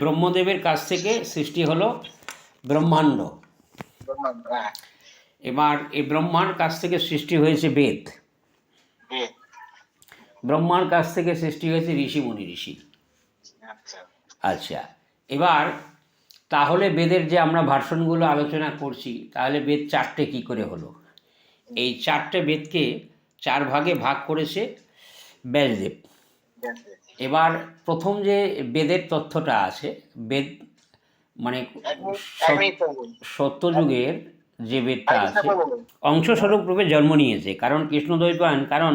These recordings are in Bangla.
ব্রহ্মদেবের কাছ থেকে সৃষ্টি হলো ব্রহ্মাণ্ড। হ্যাঁ। এবার এই ব্রহ্মার কাছ থেকে সৃষ্টি হয়েছে বেদ। ব্রহ্মার কাছ থেকে সৃষ্টি হয়েছে ঋষি মুনি ঋষি। আচ্ছা। আচ্ছা এবার তাহলে বেদের যে আমরা ভার্সনগুলো আলোচনা করছি তাহলে বেদ চারটে কি করে হলো? এই চারটে বেদকে চার ভাগে ভাগ করেছে ব্যাসদেব। এবার প্রথম যে বেদের তথ্যটা আছে বেদ মানে। সত্যযুগের যে বেদটা আছে অংশস্বরূপ রূপে জন্ম নিয়েছে। কারণ কৃষ্ণদ্বৈপায়ন কারণ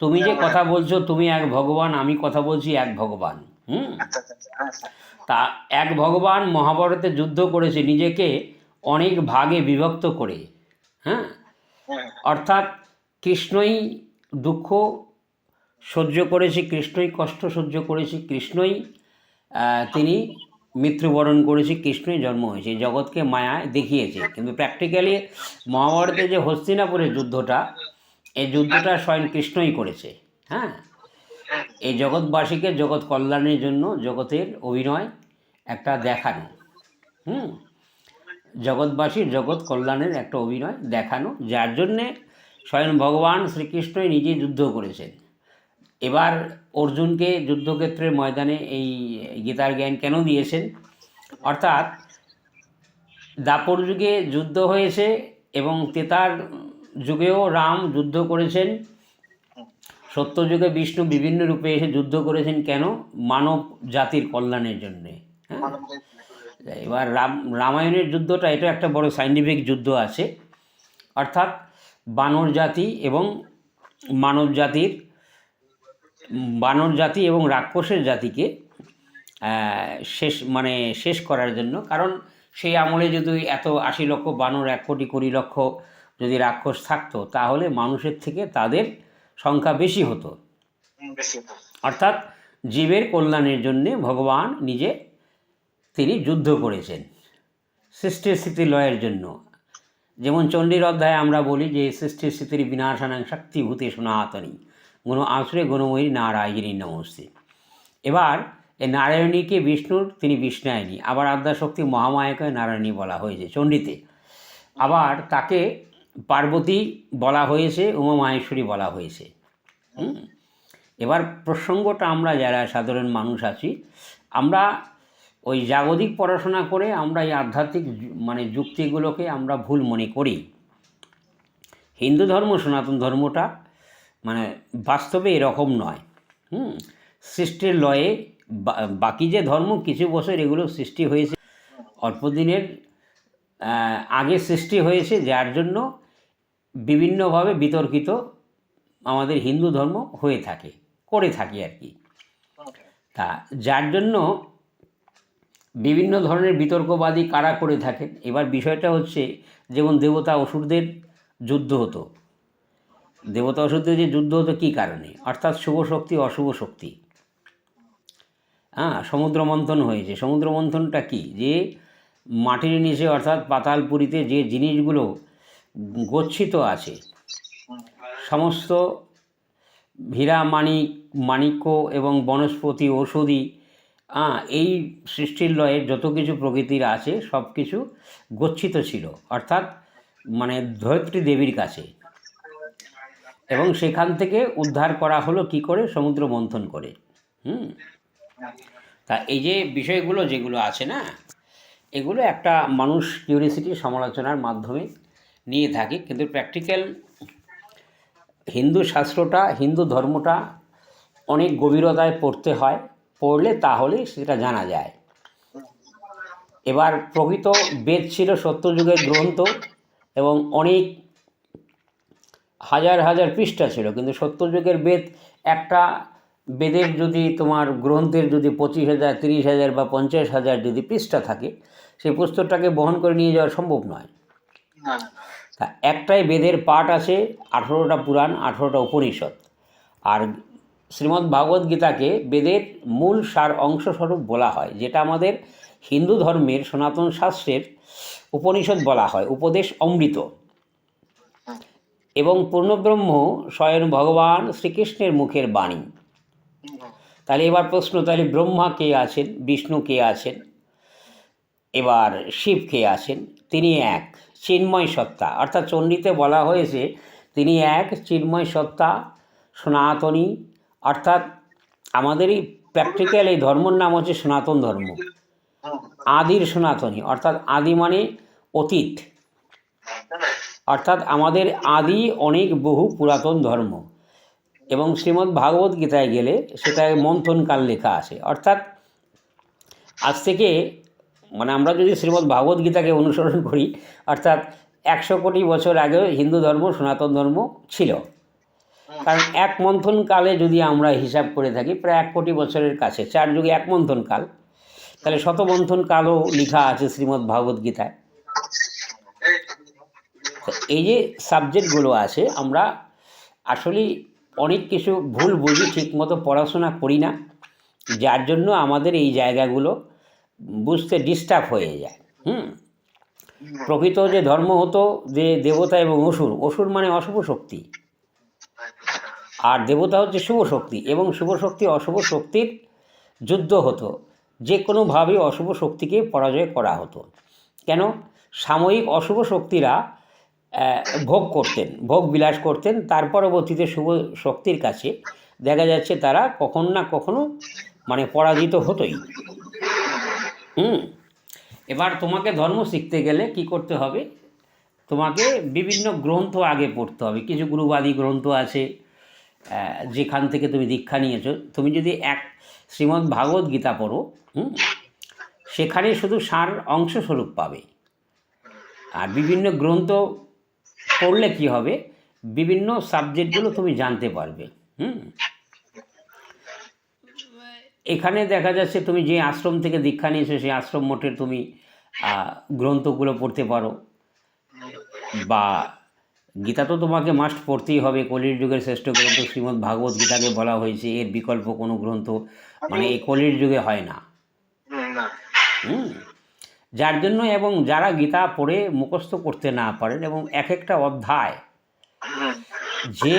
তুমি যে কথা বলছো তুমি এক ভগবান আমি কথা বলছি এক ভগবান হুম? আচ্ছা আচ্ছা আচ্ছা, হ্যাঁ স্যার। তা এক ভগবান মহাভারতে যুদ্ধ করেছে নিজেকে অনেক ভাগে বিভক্ত করে হ্যাঁ? হ্যাঁ। অর্থাৎ কৃষ্ণই দুঃখ সহ্য করেছি কৃষ্ণই, কষ্ট সহ্য করেছি কৃষ্ণই তিনি মৃত্যুবরণ করেছি কৃষ্ণই জন্ম হয়েছে জগৎকে মায়ায় দেখিয়েছে। কিন্তু প্র্যাকটিক্যালি মহাভারতে যে হস্তিনাপুরের যুদ্ধটা, এই যুদ্ধটা স্বয়ং কৃষ্ণই করেছে হ্যাঁ? এই জগৎবাসীকে জগৎ কল্যাণের জন্য, জগতের অভিনয় একটা দেখানো, হুম? জগৎবাসীর জগৎ কল্যাণের একটা অভিনয় দেখানো, যার জন্যে স্বয়ং ভগবান শ্রীকৃষ্ণই নিজে যুদ্ধ করেছেন। এবার অর্জুনকে যুদ্ধক্ষেত্রের ময়দানে এই গীতার জ্ঞান কেন দিয়েছেন? অর্থাৎ দাপর যুগে যুদ্ধ হয়েছে এবং তেতার যুগেও রাম যুদ্ধ করেছেন। সত্যযুগে বিষ্ণু বিভিন্ন রূপে এসে যুদ্ধ করেছেন কেন? মানব জাতির কল্যাণের জন্যে হ্যাঁ? এবার রাম, রামায়ণের যুদ্ধটা, এটা একটা বড় সাইন্টিফিক যুদ্ধ আছে। অর্থাৎ বানর জাতি এবং মানব জাতির বানর জাতি এবং রাক্ষসের জাতিকে শেষ মানে শেষ করার জন্য। কারণ সেই আমলে যদি এত আশি লক্ষ বানর এক কোটি কুড়ি লক্ষ যদি রাক্ষস থাকতো তাহলে মানুষের থেকে তাদের সংখ্যা বেশি হতো। অর্থাৎ জীবের কল্যাণের জন্যে ভগবান নিজে তিনি যুদ্ধ করেছেন সৃষ্টির স্থিতি লয়ের জন্য। যেমন চণ্ডীর অধ্যায়ে আমরা বলি যে সৃষ্টির স্থিতির বিনাশানাং শক্তিভূতে সনাতনী। গুণ আশ্রয় গুণময়ী নারায়ণী নমস্তে। এবার এই নারায়ণীকে বিষ্ণুর, তিনি বিষ্ণায়নী, আবার আদ্যাশক্তি মহামায়াকে নারায়ণী বলা হয়েছে চণ্ডীতে। আবার তাকে পার্বতী বলা হয়েছে, উমা মাহেশ্বরী বলা হয়েছে। এবার প্রসঙ্গটা আমরা যারা সাধারণ মানুষ আছি, আমরা ওই জাগতিক পড়াশোনা করে আমরা এই আধ্যাত্মিক মানে যুক্তিগুলোকে আমরা ভুল মনে করি। হিন্দু ধর্ম, সনাতন ধর্মটা মানে বাস্তবে এরকম নয়। হুম? সৃষ্টির লয়ে বাকি যে ধর্ম, কিছু বছর এগুলো সৃষ্টি হয়েছে। অল্প দিনের আগে সৃষ্টি হয়েছে, যার জন্য বিভিন্নভাবে বিতর্কিত আমাদের হিন্দু ধর্ম হয়ে থাকে, করে থাকি আর কি। তা যার জন্য বিভিন্ন ধরনের বিতর্কবাদী কারা করে থাকেন? এবার বিষয়টা হচ্ছে, যেমন দেবতা অসুরদের যুদ্ধ হতো। দেবতা অসুরদের যে যুদ্ধ হতো কী কারণে? অর্থাৎ শুভ শক্তি, অশুভ শক্তি। হ্যাঁ সমুদ্র মন্থন হয়েছে। সমুদ্র মন্থনটা কি? যে মাটির নিচে অর্থাৎ পাতালপুরিতে যে জিনিসগুলো গচ্ছিত আছে, সমস্ত হীরা মানিক মাণিক্য এবং বনস্পতি, ঔষধি হ্যাঁ এই সৃষ্টির লয়ে যত কিছু প্রকৃতির আছে সব কিছু গচ্ছিত ছিল। অর্থাৎ মানে ধরিত্রী দেবীর কাছে। এবং সেখান থেকে উদ্ধার করা হলো কি করে? সমুদ্র মন্থন করে। হুম? তা এই যে বিষয়গুলো যেগুলো আছে না, এগুলো একটা মানুষ কিউরিসিটি সমালোচনার মাধ্যমে নিয়ে থাকে। কিন্তু প্র্যাকটিক্যাল হিন্দু শাস্ত্রটা, হিন্দু ধর্মটা অনেক গভীরতায় পড়তে হয়। পড়লে তাহলে সেটা জানা যায়। এবার প্রকৃত বেদ ছিল সত্যযুগের গ্রন্থ এবং অনেক হাজার হাজার পৃষ্ঠা ছিল কিন্তু সত্যযুগের বেদ একটা বেদের যদি তোমার গ্রন্থের যদি পঁচিশ হাজার তিরিশ হাজার বা পঞ্চাশ হাজার যদি পৃষ্ঠা থাকে সেই পুস্তকটাকে বহন করে নিয়ে যাওয়া সম্ভব নয়। তা একটাই বেদের পাঠ আছে আঠেরোটা পুরাণ আঠেরোটা উপনিষদ। আর শ্রীমদ্ ভাগবত গীতাকে বেদের মূল সার অংশস্বরূপ বলা হয় যেটা আমাদের হিন্দু ধর্মের সনাতন শাস্ত্রের উপনিষদ বলা হয় উপদেশ অমৃত। এবং পূর্ণব্রহ্ম স্বয়ং ভগবান শ্রীকৃষ্ণের মুখের বাণী। তাহলে এবার প্রশ্ন, তাহলে ব্রহ্মা কে আছেন? বিষ্ণু কে আছেন? এবার শিব কে আছেন? তিনি এক, চিন্ময় সত্তা। অর্থাৎ চণ্ডীতে বলা হয়েছে, তিনি এক, চিন্ময় সত্তা, সনাতনী। অর্থাৎ আমাদের এই প্র্যাকটিক্যাল এই ধর্মর নাম হচ্ছে সনাতন ধর্ম। আদির সনাতনী। অর্থাৎ আদি মানে অতীত। অর্থাৎ আমাদের আদি অনেক বহু পুরাতন ধর্ম। এবং শ্রীমদ্ ভাগবত গীতায় গেলে সেটায় মন্থনকাল লেখা আছে। অর্থাৎ আজ থেকে মানে আমরা যদি শ্রীমদ্ ভাগবত গীতাকে অনুসরণ করি, অর্থাৎ একশো কোটি বছর আগেও হিন্দু ধর্ম, সনাতন ধর্ম ছিল। কারণ এক মন্থন কালে যদি আমরা হিসাব করে থাকি, প্রায় এক কোটি বছরের কাছে, চার যুগে এক মন্থন কাল তাহলে শত মন্থন কালও লেখা আছে শ্রীমদ্ ভাগবত গীতায় এই যে সাবজেক্টগুলো আছে, আমরা আসলে অনেক কিছু ভুল বুঝি, ঠিকমতো পড়াশোনা করি না। যার জন্য আমাদের এই জায়গাগুলো বুঝতে ডিস্টার্ব হয়ে যায়। হুম? প্রকৃত যে ধর্ম হতো যে দেবতা এবং অসুর অসুর মানে অশুভ শক্তি। আর দেবতা হচ্ছে শুভ শক্তি এবং শুভ শক্তি অশুভ শক্তির যুদ্ধ হতো। যে কোনোভাবেই অশুভ শক্তিকে পরাজয় করা হতো। কেন? সাময়িক অশুভ শক্তিরা ভোগ করতেন, ভোগ বিলাস করতেন। তার পরবর্তীতে শুভ শক্তির কাছে দেখা যাচ্ছে তারা কখন না কখনো মানে পরাজিত হতোই। হুম, এবার তোমাকে ধর্ম শিখতে গেলে কি করতে হবে? তোমাকে বিভিন্ন গ্রন্থ আগে পড়তে হবে। কিছু গুরুবাদী গ্রন্থ আছে যেখান থেকে তুমি দীক্ষা নিয়েছো। তুমি যদি এক শ্রীমদ্ ভাগবত গীতা পড়ো, হুম, সেখানে শুধু সার অংশস্বরূপ পাবে। আর বিভিন্ন গ্রন্থ পড়লে কি হবে? বিভিন্ন সাবজেক্টগুলো তুমি জানতে পারবে। হুম? এখানে দেখা যাচ্ছে তুমি যে আশ্রম থেকে দীক্ষা নিয়েছো সেই আশ্রম মঠের তুমি গ্রন্থগুলো পড়তে পারো। বা গীতা তো তোমাকে মাস্ট পড়তেই হবে। কলির যুগের শ্রেষ্ঠ গ্রন্থ শ্রীমদ্ ভাগবত গীতাকে বলা হয়েছে। এর বিকল্প কোনো গ্রন্থ মানে এই কলির যুগে হয় না। না। হুম? যার জন্য এবং যারা গীতা পড়ে মুখস্থ করতে না পারেন এবং এক একটা অধ্যায় যে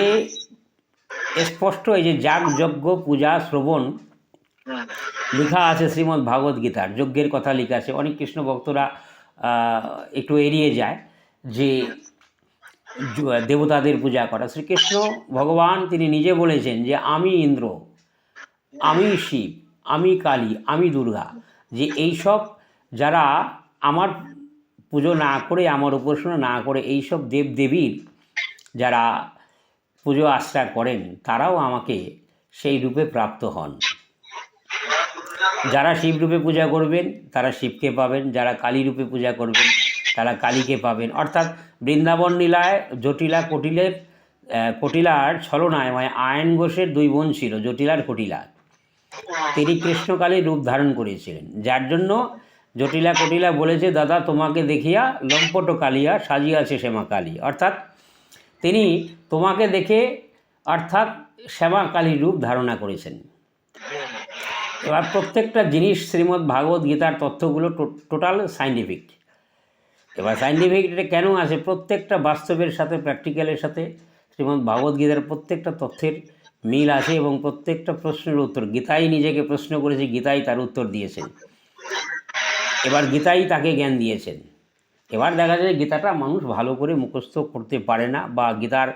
স্পষ্ট এই যে যাগ যজ্ঞ পূজা, শ্রবণ লেখা আছে শ্রীমদ্ ভাগবত গীতার। যজ্ঞের কথা লেখা আছে। অনেক কৃষ্ণ ভক্তরা একটু এড়িয়ে যায় যে, দেবতাদের পূজা করা। শ্রীকৃষ্ণ ভগবান তিনি নিজে বলেছেন যে, আমি ইন্দ্র, আমি শিব, আমি কালী, আমি দুর্গা, যে এইসব যারা আমার পুজো না করে, আমার উপাসনা না করে, এইসব দেব দেবীর যারা পুজো আশ্রা করেন, তারাও আমাকে সেই রূপে প্রাপ্ত হন। যারা শিব রূপে পূজা করবেন, তারা শিবকে পাবেন। যারা কালী রূপে পূজা করবেন, তারা কালীকে পাবেন। অর্থাৎ বৃন্দাবন লীলায় জটিলা কটিলের কটিলার ছলনায় মানে আয়ন ঘোষের দুই বোন ছিল, জটিলার কটিলা। তিনি কৃষ্ণকালী রূপ ধারণ করেছিলেন। যার জন্য জটিলা কটিলা বলেছে, দাদা, তোমাকে দেখিয়া লম্পট কালিয়া সাজিয়াছে শ্যামা কালী। অর্থাৎ তিনি তোমাকে দেখে, অর্থাৎ শ্যামা কালীর রূপ ধারণা করেছেন। এবার প্রত্যেকটা জিনিস শ্রীমদ্ ভাগবত গীতার তথ্যগুলো টোটাল সাইন্টিফিক। এবার সাইন্টিফিক এটা কেন আছে? প্রত্যেকটা বাস্তবের সাথে প্র্যাকটিক্যালের সাথে শ্রীমদ্ ভাগবত গীতার প্রত্যেকটা তথ্যের মিল আছে এবং প্রত্যেকটা প্রশ্নের উত্তর, গীতাই নিজেকে প্রশ্ন করেছে, গীতাই তার উত্তর দিয়েছেন। এবার গীতাই তাকে জ্ঞান দিয়েছেন। এবার দেখা যায় গীতাটা মানুষ ভালো করে মুখস্থ করতে পারে না বা গীতার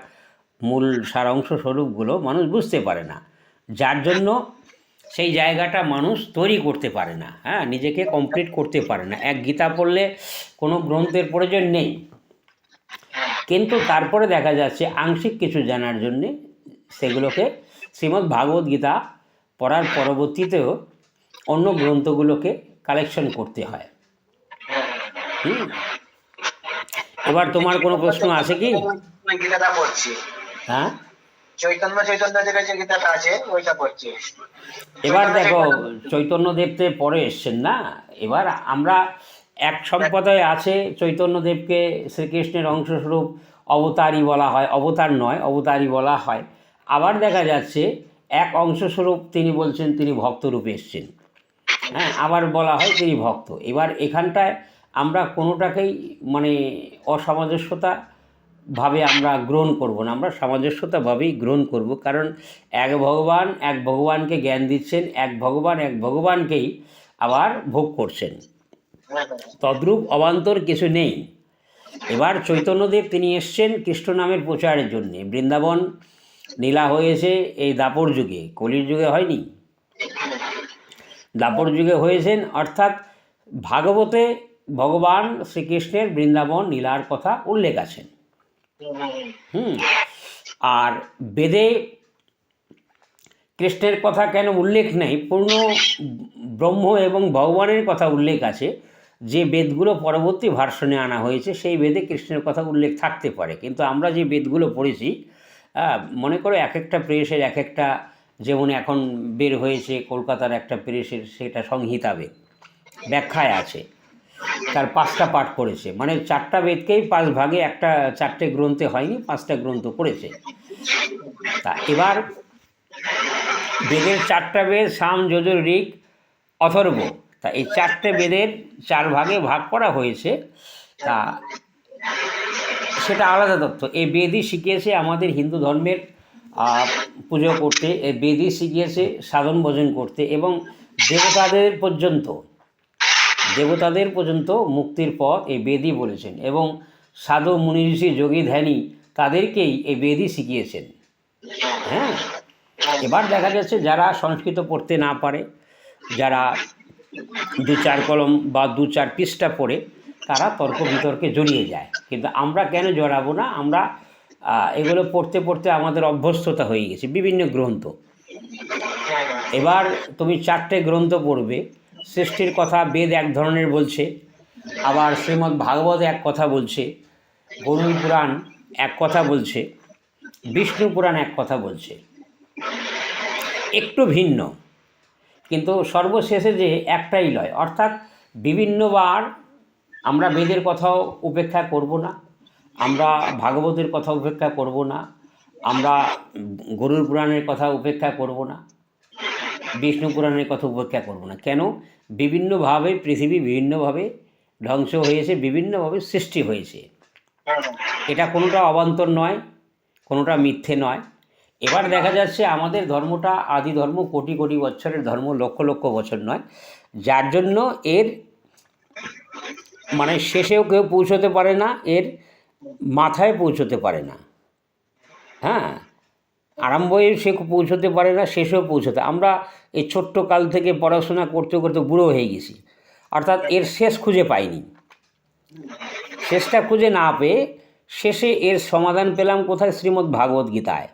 মূল সারাংশ স্বরূপগুলো মানুষ বুঝতে পারে না। যার জন্য সেই জায়গাটা মানুষ তৈরি করতে পারে না। হ্যাঁ নিজেকে কমপ্লিট করতে পারে না। এক গীতা পড়লে কোনো গ্রন্থের প্রয়োজন নেই। কিন্তু তারপরে দেখা যাচ্ছে আংশিক কিছু জানার জন্যে সেগুলোকে শ্রীমদ্ ভাগবত গীতা পড়ার পরবর্তীতেও অন্য গ্রন্থগুলোকে কালেকশন করতে হয়। হুম। এবার তোমার কোনো প্রশ্ন আছে কি? গীতাটা পড়ছি। হ্যাঁ? চৈতন্য যে গীতাটা আছে ওইটা পড়ছি। এবার দেখো চৈতন্যদেবতে পরে এসছেন না? এবার আমরা এক সম্প্রদায় আছে চৈতন্যদেবকে শ্রীকৃষ্ণের অংশস্বরূপ অবতারই বলা হয়। অবতার নয় অবতারই বলা হয়। আবার দেখা যাচ্ছে এক অংশস্বরূপ তিনি বলছেন তিনি ভক্তরূপে এসছেন। হ্যাঁ আবার বলা হয় তিনি ভক্ত। এবার এখানটায় আমরা কোনোটাকেই মানে অসামঞ্জস্যতা ভাবে আমরা গ্রহণ করব না। আমরা সামঞ্জস্যতাভাবেই গ্রহণ করব। কারণ এক ভগবান এক ভগবানকে জ্ঞান দিচ্ছেন, এক ভগবান এক ভগবানকেই আবার ভোগ করছেন। তদ্রূপ অবান্তর কিছু নেই। এবার চৈতন্যদেব তিনি এসছেন কৃষ্ণ নামের প্রচারের জন্যে। বৃন্দাবন নীলা হয়েছে এই দাপর যুগে। কলির যুগে হয়নি? দাপর যুগে হয়েছেন, অর্থাৎ ভাগবতে ভগবান শ্রীকৃষ্ণের বৃন্দাবন নীলার কথা উল্লেখ আছেন। হুম, আর বেদে কৃষ্ণের কথা কেন উল্লেখ নেই? পূর্ণ ব্রহ্ম এবং ভগবানের কথা উল্লেখ আছে, যে বেদগুলো পরবর্তী ভার্সনে আনা হয়েছে, সেই বেদে কৃষ্ণের কথা উল্লেখ থাকতে পারে। কিন্তু আমরা যে বেদগুলো পড়েছি মনে করো এক একটা প্রেসের এক একটা যেমন এখন বের হয়েছে কলকাতার একটা প্রেসের, সেটা সংহিতা বেদ ব্যাখ্যায় আছে। তার পাঁচটা পাঠ করেছে। মানে চারটা বেদকেই পাঁচ ভাগে একটা, চারটে গ্রন্থে হয়নি, পাঁচটা গ্রন্থ করেছে। তা এবার বেদের চারটা বেদ, সাম, যজুর, ঋক, অথর্ব। তা এই চারটে বেদের চার ভাগে ভাগ করা হয়েছে। তা সেটা আলাদা তত্ত্ব এই বেদই শিখিয়েছে আমাদের হিন্দু ধর্মের পুজো করতে বেদই শিখিয়েছে, সাধন ভোজন করতে এবং দেবতাদের পর্যন্ত দেবতাদের পর্যন্ত মুক্তির পথ এই বেদই বলেছেন এবং সাধু, মুনি, ঋষি, যোগী, ধ্যানী তাদেরকেই এই বেদই শিখিয়েছেন। হ্যাঁ? এবার দেখা যাচ্ছে যারা সংস্কৃত পড়তে না পারে, যারা দু চার কলম বা দু চার পৃষ্ঠা পড়ে, তারা তর্ক বিতর্কে জড়িয়ে যায়। কিন্তু আমরা কেন জড়াবো না? আমরা এগুলো পড়তে পড়তে আমাদের অভ্যস্ততা হয়ে গেছে, বিভিন্ন গ্রন্থ। এবার তুমি চারটে গ্রন্থ পড়বে, সৃষ্টির কথা বেদ এক ধরনের বলছে, আবার শ্রীমদ্ ভাগবত এক কথা বলছে গরুণ পুরাণ এক কথা বলছে, বিষ্ণু পুরাণ এক কথা বলছে। একটু ভিন্ন, কিন্তু সর্বশেষে যে একটাই লয়, অর্থাৎ বিভিন্নবার আমরা বেদের কথাও উপেক্ষা করব না আমরা ভাগবতের কথা উপেক্ষা করব না, আমরা গরুর পুরাণের কথা উপেক্ষা করব না, বিষ্ণু পুরাণের কথা উপেক্ষা করব না। কেন? বিভিন্নভাবে পৃথিবী বিভিন্নভাবে ধ্বংস হয়েছে, বিভিন্নভাবে সৃষ্টি হয়েছে। এটা কোনোটা অবান্তর নয়, কোনোটা মিথ্যে নয়। এবার দেখা যাচ্ছে আমাদের ধর্মটা আদি ধর্ম কোটি কোটি বছরের ধর্ম, লক্ষ লক্ষ বছর নয়। যার জন্য এর মানে শেষেও কেউ পৌঁছতে পারে না, এর মাথায় পৌঁছতে পারে না। হ্যাঁ? আরম্ভেও সে পৌঁছতে পারে না, শেষেও পৌঁছতে। আমরা এই ছোট্ট কাল থেকে পড়াশোনা করতে করতে বুড়ো হয়ে গেছি। অর্থাৎ এর শেষ খুঁজে পাইনি। শেষটা খুঁজে না পেয়ে শেষে এর সমাধান পেলাম কোথায়? শ্রীমদ্ ভাগবত গীতায়।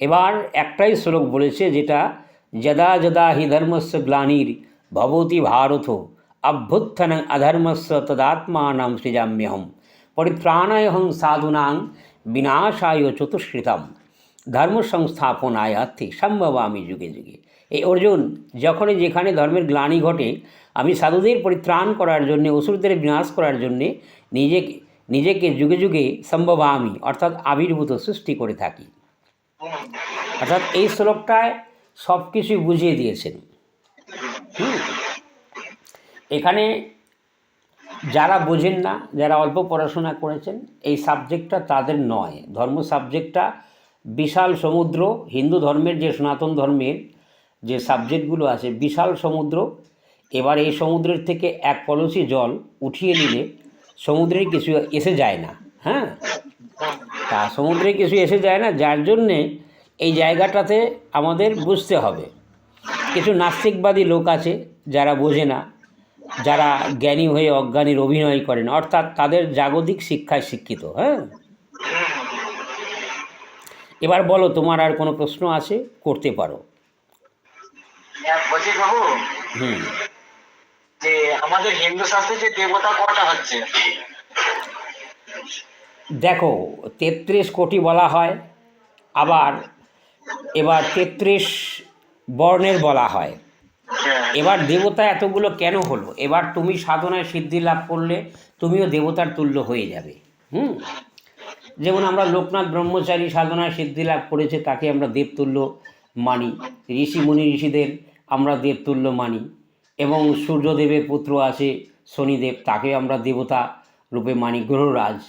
এবার একটাই শ্লোক বলেছে, যেটা যদা যদা হি ধর্মস্য গ্লানির ভবতি ভারত। অভ্যুত্থান অধর্মস্য তদাত্মানাম সৃজাম্যহম পরিত্রাণায়হং সাধুনাং বিনাশায় চতুষ্কৃতম ধর্ম সংস্থাপনায় অর্থে সম্ভবামি যুগে যুগে এই অর্জুন, যখনই যেখানে ধর্মের গ্লানি ঘটে, আমি সাধুদের পরিত্রাণ করার জন্যে, অসুরদের বিনাশ করার জন্যে নিজেকে নিজেকে যুগে যুগে সম্ভবামি, অর্থাৎ আবির্ভূত সৃষ্টি করে থাকি। অর্থাৎ এই শ্লোকটায় সব কিছুই বুঝিয়ে দিয়েছেন। হুম। এখানে যারা বোঝেন না, যারা অল্প পড়াশোনা করেছেন, এই সাবজেক্টটা তাদের নয়। ধর্ম সাবজেক্টটা বিশাল সমুদ্র, হিন্দু ধর্মের যে সনাতন ধর্মের যে সাবজেক্টগুলো আছে, বিশাল সমুদ্র, এবার এই সমুদ্রের থেকে এক কলসি জল উঠিয়ে নিলে সমুদ্রে কিছু এসে যায় না হ্যাঁ? তা সমুদ্রে কিছু এসে যায় না, যার জন্যে এই জায়গাটাতে আমাদের বুঝতে হবে। কিছু নাস্তিকবাদী লোক আছে যারা বোঝে না যারা জ্ঞানী হয়ে অজ্ঞানীর অভিনয় করেন অর্থাৎ তাদের জাগতিক শিক্ষায় শিক্ষিত হ্যাঁ? এবার বলো তোমার আর কোনো প্রশ্ন আছে? করতে পারো। হ্যাঁ, বাবু। হুম। যে আমাদের হিন্দু শাস্ত্রে যে দেবতা কটা হচ্ছে? দেখো তেত্রিশ কোটি বলা হয় আবার এবার তেত্রিশ বর্ণের বলা হ্যাঁ, এবার দেবতা এতগুলো কেন হলো? এবার তুমি সাধনায় সিদ্ধি লাভ করলে তুমিও দেবতার তুল্য হয়ে যাবে। হুম? যেমন আমরা লোকনাথ ব্রহ্মচারী সাধনায় সিদ্ধি লাভ করেছে, তাকে আমরা দেবতুল্য মানি। ঋষি মুনি ঋষিদের আমরা দেবতুল্য মানি। এবং সূর্যদেবের পুত্র আছে শনিদেব, তাকে আমরা দেবতা রূপে মানি, গ্রহরাজ।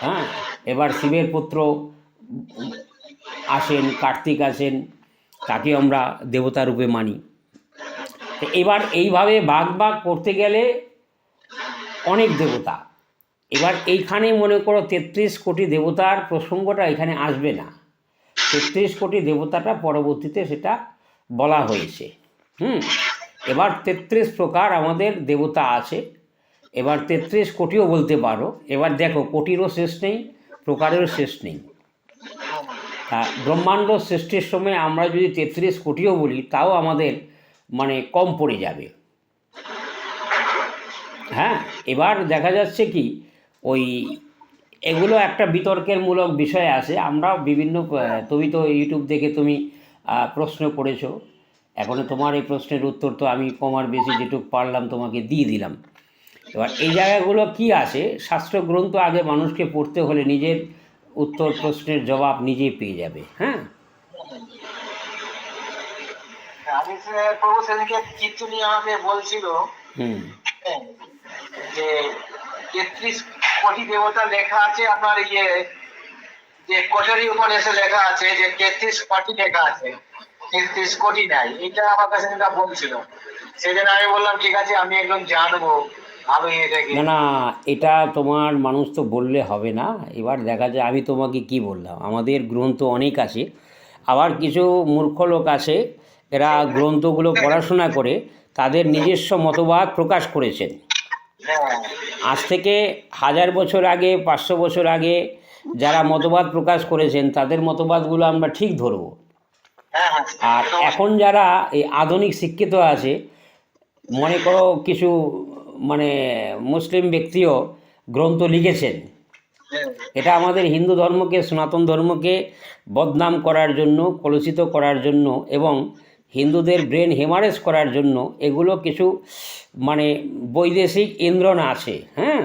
হ্যাঁ? এবার শিবের পুত্র আসেন, কার্তিক আসেন, তাকে আমরা দেবতা রূপে মানি। তো এবার এইভাবে ভাগ ভাগ করতে গেলে অনেক দেবতা। এবার এইখানে মনে করো তেত্রিশ কোটি দেবতার প্রসঙ্গটা এখানে আসবে না। তেত্রিশ কোটি দেবতাটা পরবর্তীতে সেটা বলা হয়েছে। হুম? এবার তেত্রিশ প্রকার আমাদের দেবতা আছে। এবার তেত্রিশ কোটিও বলতে পারো। এবার দেখো, কোটিরও শেষ নেই, প্রকারেরও শেষ নেই। ব্রহ্মাণ্ড সৃষ্টির সময় আমরা যদি তেত্রিশ কোটিও বলি, তাও আমাদের মানে কম পড়ে যাবে। হ্যাঁ এবার দেখা যাচ্ছে কি, ওই এগুলো একটা বিতর্কের মূলক বিষয় আছে। আমরা বিভিন্ন তুমি তো ইউটিউব দেখে তুমি প্রশ্ন করেছ। এখন তোমার এই প্রশ্নের উত্তর তো আমি কমার বেশি যেটুকু পারলাম তোমাকে দিয়ে দিলাম। এবার এই জায়গাগুলো কি আছে শাস্ত্র গ্রন্থ আগে মানুষকে পড়তে হলে নিজের উত্তর প্রশ্নের জবাব নিজেই পেয়ে যাবে। হ্যাঁ? আমি প্রভু সেদিনকে কীর্তনী আমাকে বলছিল হুম। যে তেত্রিশ কোটি দেবতা লেখা আছে আপনার ইয়ে যে কোটারি উপন্যাসে লেখা আছে যে তেত্রিশ কোটি লেখা আছে। তেত্রিশ কোটি নাই এটা আমার কাছে যেটা বলছিল। সেদিন আমি বললাম ঠিক আছে আমি একদম জানব না না এটা তোমার মানুষ তো বললে হবে না। এবার দেখা যায় আমি তোমাকে কি বললাম? আমাদের গ্রন্থ অনেক আছে। আবার কিছু মূর্খ লোক আছে এরা গ্রন্থগুলো পড়াশোনা করে তাদের নিজস্ব মতবাদ প্রকাশ করেছেন। হ্যাঁ। আজ থেকে হাজার বছর আগে পাঁচশো বছর আগে যারা মতবাদ প্রকাশ করেছেন তাদের মতবাদগুলো আমরা ঠিক ধরবো। হ্যাঁ হ্যাঁ। আর এখন যারা এই আধুনিক শিক্ষিত আছে মনে করো কিছু মানে মুসলিম ব্যক্তিও গ্রন্থ লিখেছেন। হ্যাঁ, এটা আমাদের হিন্দু ধর্মকে সনাতন ধর্মকে বদনাম করার জন্য কলুষিত করার জন্য এবং হিন্দুদের ব্রেন হেমারেজ করার জন্য এগুলো কিছু মানে বৈদেশিক ইন্দ্রণ আছে হ্যাঁ?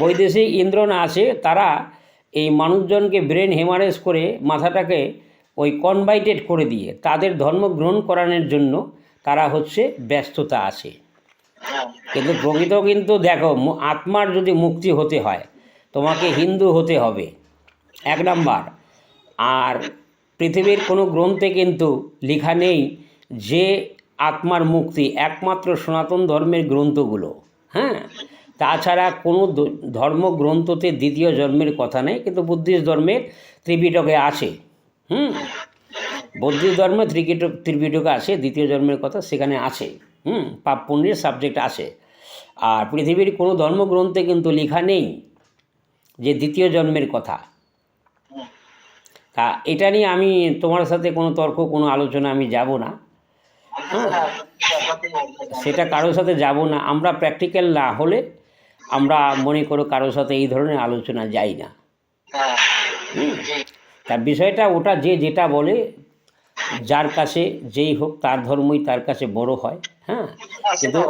বৈদেশিক ইন্দ্রণ আছে, তারা এই মানুষজনকে ব্রেন হেমারেজ করে মাথাটাকে ওই কনভাইটেড করে দিয়ে তাদের ধর্ম গ্রহণ করানোর জন্য তারা হচ্ছে ব্যস্ততা আছে। কিন্তু প্রকৃত কিন্তু দেখো আত্মার যদি মুক্তি হতে হয়, তোমাকে হিন্দু হতে হবে। এক নাম্বার। আর পৃথিবীর কোনো গ্রন্থে কিন্তু লেখা নেই যে আত্মার মুক্তি একমাত্র সনাতন ধর্মের গ্রন্থগুলো হ্যাঁ? তাছাড়া কোনো ধর্মগ্রন্থতে দ্বিতীয় জন্মের কথা নেই, কিন্তু বুদ্ধিস্ট ধর্মের ত্রিপিটকে আছে, হুম? বৌদ্ধিক ধর্মে ত্রিকিট ত্রিপিটকে আছে, দ্বিতীয় জন্মের কথা সেখানে আছে, হুম? পাপ পুণ্যের সাবজেক্ট আছে। আর পৃথিবীর কোনো ধর্মগ্রন্থে কিন্তু লেখা নেই যে দ্বিতীয় জন্মের কথা। তা এটা নিয়ে আমি তোমার সাথে কোনো তর্ক কোনো আলোচনা আমি যাব না। সেটা কারোর সাথে যাব না। আমরা প্র্যাকটিক্যাল না হলে আমরা মনে করো কারোর সাথে এই ধরনের আলোচনা যাই না। হ্যাঁ তার বিষয়টা ওটা যে যেটা বলে যার কাছে যেই হোক তার ধর্মই তার কাছে বড় হয় হ্যাঁ হ্যাঁ, কিন্তু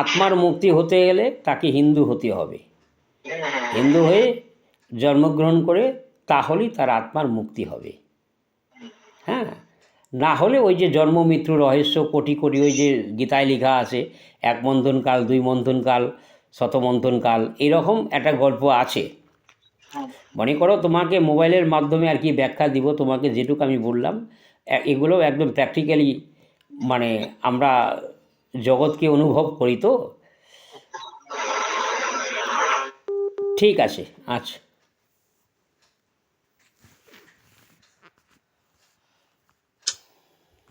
আত্মার মুক্তি হতে গেলে তাকে হিন্দু হতে হবে। হিন্দু হয়ে জন্মগ্রহণ করে তাহলেই তার আত্মার মুক্তি হবে। হ্যাঁ? না হলে ওই যে জন্ম, মৃত্যু, রহস্য, কোটি কোটি ওই যে গীতায় লেখা আছে, এক মন্থনকাল দুই মন্থনকাল শতমন্থনকাল এরকম একটা গল্প আছে। মনে করো তোমাকে মোবাইলের মাধ্যমে আর কি ব্যাখ্যা দিব, তোমাকে যেটুকু আমি বললাম এগুলো একদম প্র্যাকটিক্যালি মানে আমরা জগৎকে অনুভব করি তো? ঠিক আছে আচ্ছা।